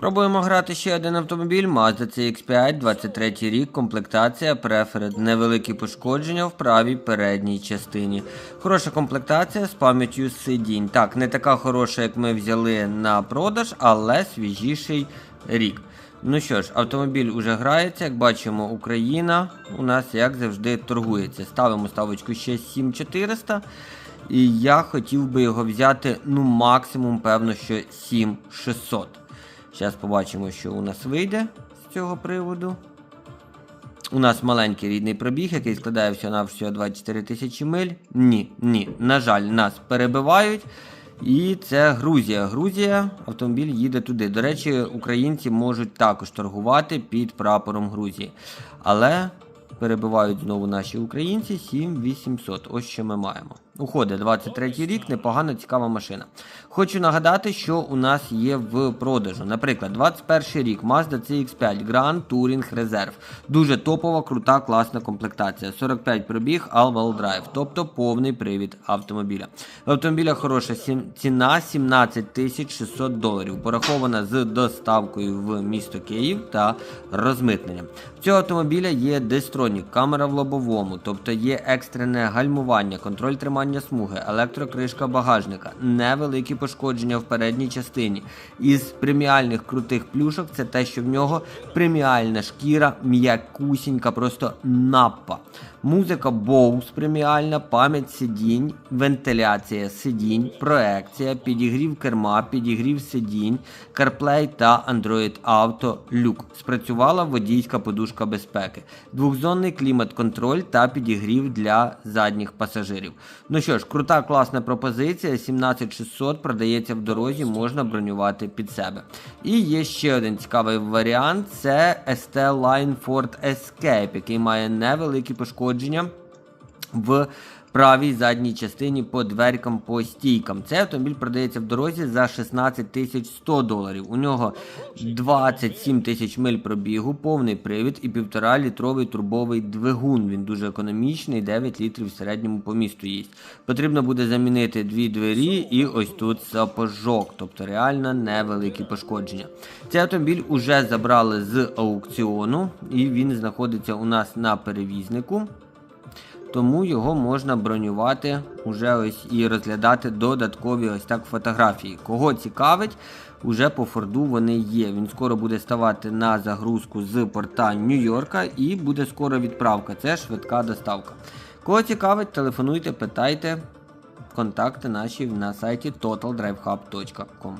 Пробуємо грати ще один автомобіль Mazda CX5, 23 рік, комплектація, преферед, невеликі пошкодження в правій передній частині. Хороша комплектація з пам'яттю сидінь. Так, не така хороша, як ми взяли на продаж, але свіжіший рік. Ну що ж, автомобіль уже грається, як бачимо, Україна у нас, як завжди, торгується. Ставимо ставочку ще 7400. І я хотів би його взяти, ну, максимум, певно, що 7600. Зараз побачимо, що у нас вийде з цього приводу. У нас маленький рідний пробіг, який складає всього на всього 24 тисячі миль. Ні, ні, на жаль, нас перебивають. І це Грузія. Грузія, автомобіль їде туди. До речі, українці можуть також торгувати під прапором Грузії. Але перебивають знову наші українці 7800. Ось що ми маємо. Уходить 23 рік, непогана цікава машина. Хочу нагадати, що у нас є в продажу. Наприклад, 21 рік Mazda CX5 Grand Touring Reserve. Дуже топова, крута, класна комплектація. 45 пробіг, all-wheel drive, тобто повний привід автомобіля. В автомобіля хороша ціна 17 тисяч 600 доларів, порахована з доставкою в місто Київ та розмитненням. В цього автомобіля є дистронік, камера в лобовому, тобто є екстрене гальмування, контроль тримання смуги, електрокришка багажника, невеликі пошкодження в передній частині. Із преміальних крутих плюшок це те, що в нього преміальна шкіра, м'якусінька, просто напа. Музика Bose преміальна, пам'ять сидінь, вентиляція сидінь, проекція, підігрів керма, підігрів сидінь, CarPlay та Android Auto Люк. Спрацювала водійська подушка безпеки, двохзонний клімат-контроль та підігрів для задніх пасажирів. Ну що ж, крута класна пропозиція. 17600 продається в дорозі, можна бронювати під себе. І є ще один цікавий варіант: це ST Line Ford Escape, який має невеликі пошкодження в правій задній частині по дверкам по стійкам. Цей автомобіль продається в дорозі за 16 тисяч 100 доларів. У нього 27 тисяч миль пробігу, повний привід і 1,5 літровий турбовий двигун. Він дуже економічний, 9 літрів в середньому по місту їсть. Потрібно буде замінити дві двері і ось тут сапожок, тобто реально невеликі пошкодження. Цей автомобіль уже забрали з аукціону, і він знаходиться у нас на перевізнику. Тому його можна бронювати уже ось і розглядати додаткові ось так фотографії. Кого цікавить, уже по Форду вони є. Він скоро буде ставати на загрузку з порта Нью-Йорка і буде скоро відправка. Це швидка доставка. Кого цікавить, телефонуйте, питайте. Контакти наші на сайті totaldrivehub.com.